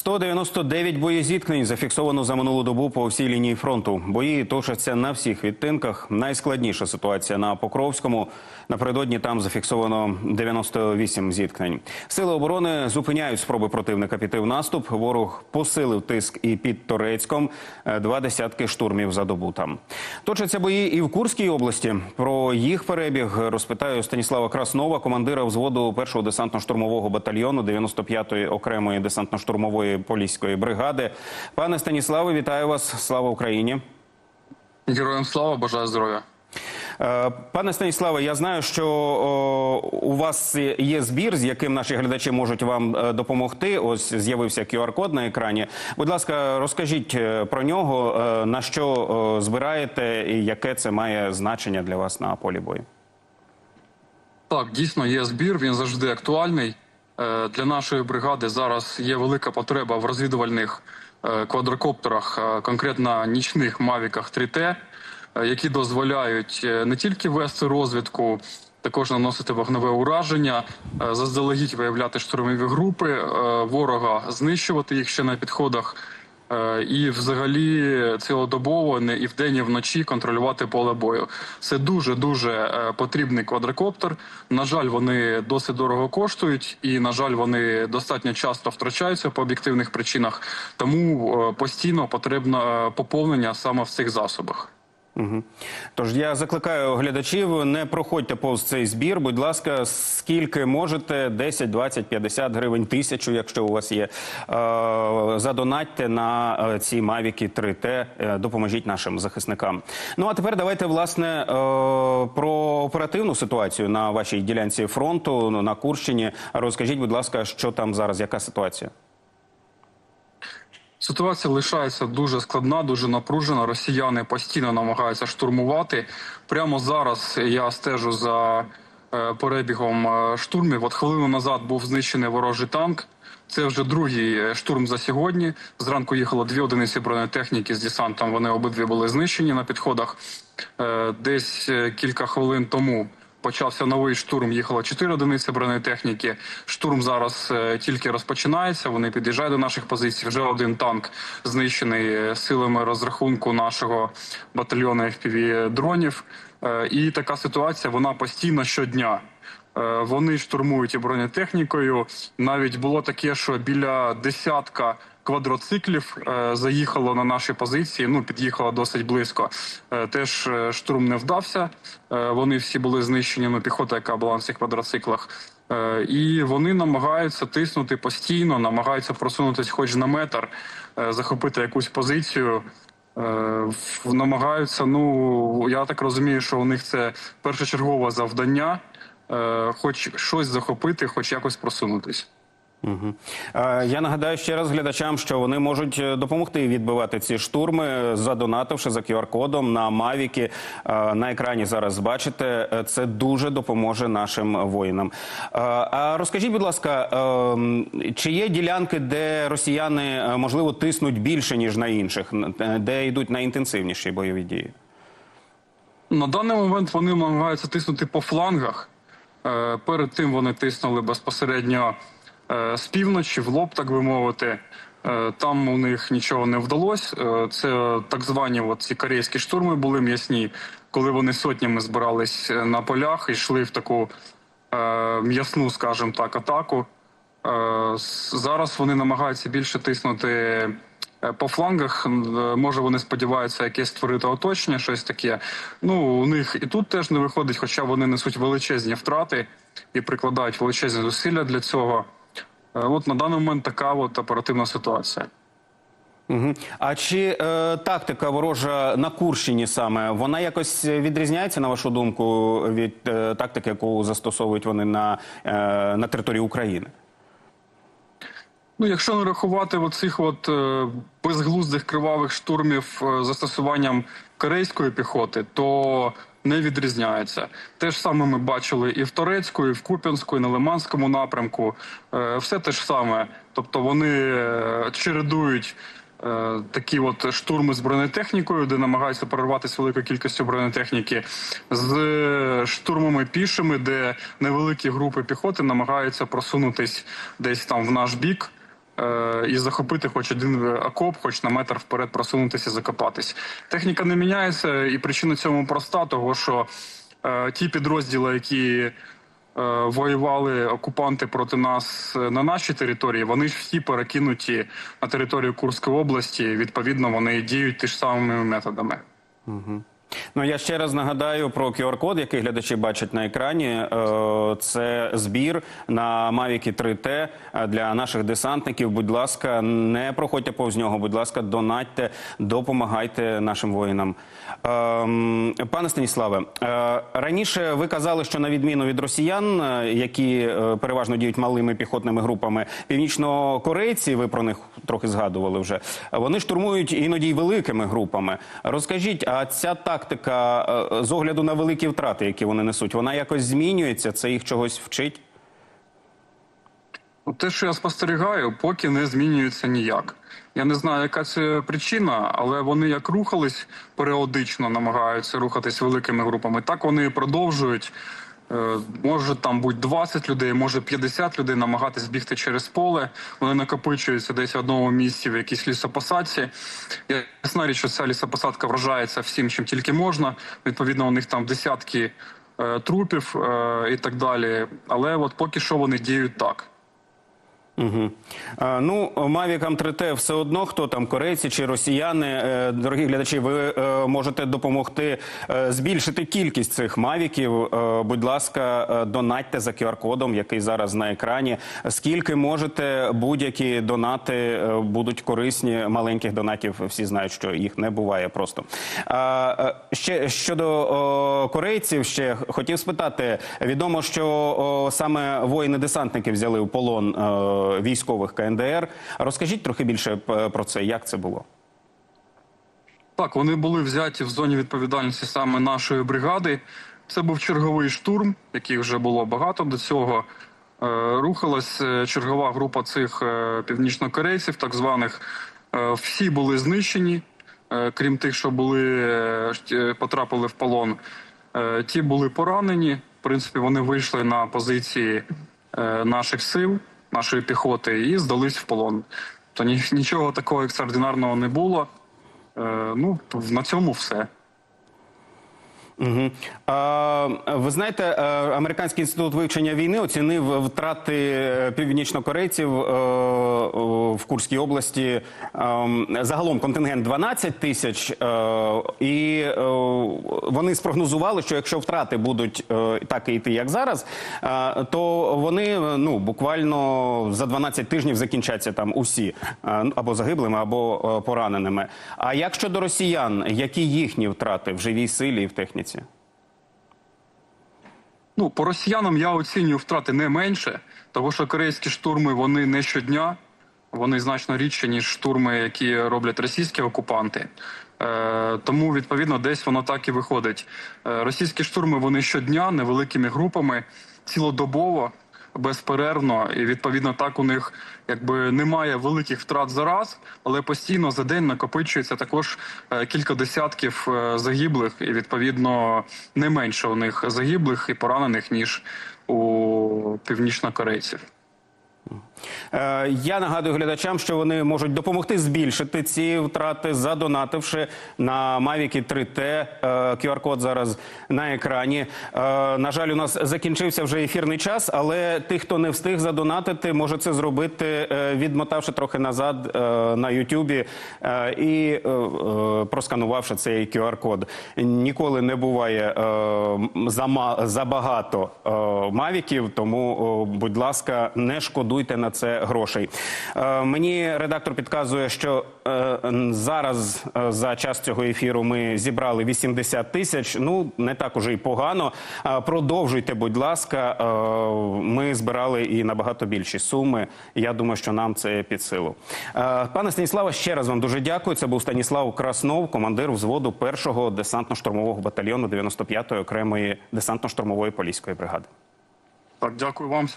199 боєзіткнень зафіксовано за минулу добу по всій лінії фронту. Бої точаться на всіх відтинках. Найскладніша ситуація на Покровському. Напередодні там зафіксовано 98 зіткнень. Сили оборони зупиняють спроби противника піти в наступ. Ворог посилив тиск і під Торецьком. Е, Два десятки штурмів за добу там. Точаться бої і в Курській області. Про їх перебіг розпитаю Станіслава Краснова, командира взводу першого десантно-штурмового батальйону 95-ї окремої десантно-штурмової поліської бригади. Пане Станіславе, вітаю вас! Слава Україні! Героям слава, бажаю здоров'я. Е, Пане Станіславе, я знаю, що у вас є збір, з яким наші глядачі можуть вам е, допомогти. Ось з'явився QR-код на екрані. Будь ласка, розкажіть е, про нього, на що збираєте і яке це має значення для вас на полі бою. Так, дійсно є збір, він завжди актуальний. Е, Для нашої бригади зараз є велика потреба в розвідувальних е, квадрокоптерах, е, конкретно нічних мавіках 3T, е, які дозволяють не тільки вести розвідку, також наносити вогневе ураження, заздалегідь виявляти штурмові групи ворога, знищувати їх ще на підходах. Е, І, взагалі, цілодобово не і вдень, і вночі контролювати поле бою. Це дуже дуже потрібний квадрокоптер. На жаль, вони досить дорого коштують, і на жаль, вони достатньо часто втрачаються по об'єктивних причинах. Тому е, постійно потрібно е, поповнення саме в цих засобах. Угу. Тож я закликаю глядачів, не проходьте повз цей збір. Будь ласка, скільки можете, 10, 20, 50 гривень, тисячу, якщо у вас є. Е, задонатьте на е, ці Мавіки 3T, е, допоможіть нашим захисникам. Ну а тепер давайте власне про оперативну ситуацію на вашій ділянці фронту на Курщині. Розкажіть, будь ласка, що там зараз, яка ситуація? Ситуація лишається дуже складна, дуже напружена. Росіяни постійно намагаються штурмувати. Прямо зараз я стежу за е, перебігом е, штурмів. От хвилину назад був знищений ворожий танк. Це вже другий е, штурм за сьогодні. Зранку їхало дві одиниці бронетехніки з десантом. Вони обидві були знищені на підходах. Десь кілька хвилин тому почався новий штурм. Їхало чотири одиниці бронетехніки. Штурм зараз е, тільки розпочинається. Вони під'їжджають до наших позицій. Вже один танк знищений е, силами розрахунку нашого батальйону fpv дронів. Е, І така ситуація вона постійно щодня. Вони штурмують і бронетехнікою. Навіть було таке, що біля десятка квадроциклів е, заїхало на наші позиції. Ну під'їхало досить близько. Е, Теж е, штурм не вдався. Вони всі були знищені. Ну, піхота, яка була на цих квадроциклах. І вони намагаються тиснути постійно, намагаються просунутися хоч на метр, захопити якусь позицію. Намагаються, ну я так розумію, що у них це першочергове завдання, хоч щось захопити, хоч якось просунутись. Угу. Е, я нагадаю ще раз глядачам, що вони можуть е, допомогти відбивати ці штурми, задонативши за QR-кодом на Мавіки. Е, на екрані зараз бачите. Е, Це дуже допоможе нашим воїнам. Е, а розкажіть, будь ласка, е, чи є ділянки, де росіяни е, можливо тиснуть більше ніж на інших, е, де йдуть найінтенсивніші бойові дії? На даний момент вони намагаються тиснути по флангах. Е, Перед тим вони тиснули безпосередньо е, з півночі, в лоб, так би мовити. Е, Там у них нічого не вдалося. Е, Це так звані от ці корейські штурми були м'ясні, коли вони сотнями збирались е, на полях і йшли в таку е, м'ясну, скажімо так, атаку. Е, Зараз вони намагаються більше тиснути е, по флангах. Е, Може, вони сподіваються якесь створити оточення, щось таке. Ну, у них і тут теж не виходить, хоча вони несуть величезні втрати і прикладають величезні зусилля для цього. Е, От на даний момент така от оперативна ситуація. Угу. А чи е, тактика ворожа на Курщині саме вона якось відрізняється на вашу думку від е, тактики, яку застосовують вони на, е, на території України? Ну, якщо не рахувати оцих от е, безглуздих кривавих штурмів е, застосуванням корейської піхоти, то не відрізняється. Те ж саме ми бачили і в Торецьку, і в Куп'янську, і на Лиманському напрямку. Е, все те ж саме. Тобто вони е, чередують. е, Такі от штурми з бронетехнікою, де намагаються прорватися великою кількістю бронетехніки, з штурмами пішими, де невеликі групи піхоти намагаються просунутись десь там в наш бік. Е, і захопити хоч один окоп, хоч на метр вперед просунутися, закопатись. Техніка не міняється, і причина цьому проста, того що е, ті підрозділи, які е, воювали окупанти проти нас е, на нашій території, вони ж всі перекинуті на територію Курської області. Відповідно, вони діють ті ж самими методами. Ну я ще раз нагадаю про QR-код, який глядачі бачать на екрані. Е, Це збір на Mavic 3T для наших десантників. Будь ласка, не проходьте повз нього. Будь ласка, донатьте, допомагайте нашим воїнам. Ем, Пане Станіславе, е, раніше ви казали, що на відміну від росіян, е, які е, переважно діють малими піхотними групами, північнокорейці, ви про них трохи згадували вже. Вони штурмують іноді й великими групами. Розкажіть, а ця тактика е, з огляду на великі втрати, які вони несуть, вона якось змінюється? Це їх чогось вчить? Ну, Те, що я спостерігаю, поки не змінюється ніяк. Я не знаю, яка це причина, але вони як рухались періодично, намагаються рухатись великими групами, так вони і продовжують. Е, Може там бути 20 людей, може 50 людей намагатись бігти через поле. Вони накопичуються десь в одному місці в якійсь лісопосадці. Ясна річ, що ця лісопосадка вражається всім, чим тільки можна. Відповідно, у них там десятки е, трупів е, і так далі. Але от поки що вони діють так. Угу. А, ну, Мавікам 3T все одно, хто там, корейці чи росіяни, е, дорогі глядачі, ви е, можете допомогти е, збільшити кількість цих мавіків. Е, будь ласка, е, донатьте за QR-кодом, який зараз на екрані. Скільки можете, будь-які донати е, будуть корисні. Маленьких донатів всі знають, що їх не буває просто. А, е, ще щодо о, корейців, ще хотів спитати. Відомо, що о, саме воїни-десантники взяли в полон е, військових КНДР. Розкажіть трохи більше про це, як це було? Так, вони були взяті в зоні відповідальності саме нашої бригади. Це був черговий штурм, яких вже було багато до цього. Е, Рухалась е, чергова група цих е, північнокорейців, так званих. Е, Всі були знищені, е, крім тих, що були е, е, потрапили в полон. Е, Ті були поранені. В принципі, вони вийшли на позиції е, наших сил, нашої піхоти, і здались в полон. То ні- нічого такого екстраординарного не було. Е, ну, на цьому все. Угу. А, ви знаєте, е, Американський інститут вивчення війни оцінив втрати е, північнокорейців е, в Курській області. Ем, Загалом контингент 12 тисяч, і вони спрогнозували, що якщо втрати будуть так і йти, як зараз, то вони ну буквально за 12 тижнів закінчаться там усі або загиблими, або пораненими. А як щодо росіян, які їхні втрати в живій силі і в техніці? Ну, по росіянам я оцінюю втрати не менше, тому що корейські штурми вони не щодня, вони значно рідші, ніж штурми, які роблять російські окупанти. Е, тому, відповідно, десь воно так і виходить. Е, російські штурми вони щодня невеликими групами, цілодобово, безперервно, і відповідно так у них якби немає великих втрат за раз, але постійно за день накопичується також е, кілька десятків е, загиблих, і відповідно не менше у них загиблих і поранених ніж у північнокорейців. Е, Я нагадую глядачам, що вони можуть допомогти збільшити ці втрати, задонативши на Mavic 3T. Е, QR-код зараз на екрані. Е, На жаль, у нас закінчився вже ефірний час, але тих, хто не встиг задонатити, може це зробити, е, відмотавши трохи назад е, на Ютубі е, і е, е, просканувавши цей QR-код. Ніколи не буває е, забагато е, мавіків, тому, будь ласка, не шкодуйте на це грошей. Е, Мені редактор підказує, що е, зараз е, за час цього ефіру ми зібрали 80 тисяч. Ну не так уже й погано. Продовжуйте, будь ласка. Ми збирали і набагато більші суми. Я думаю, що нам це під силу. Пане Станіславе, ще раз вам дуже дякую. Це був Станіслав Краснов, командир взводу першого десантно-штурмового батальйону 95-ї окремої десантно-штурмової поліської бригади. Так, дякую вам.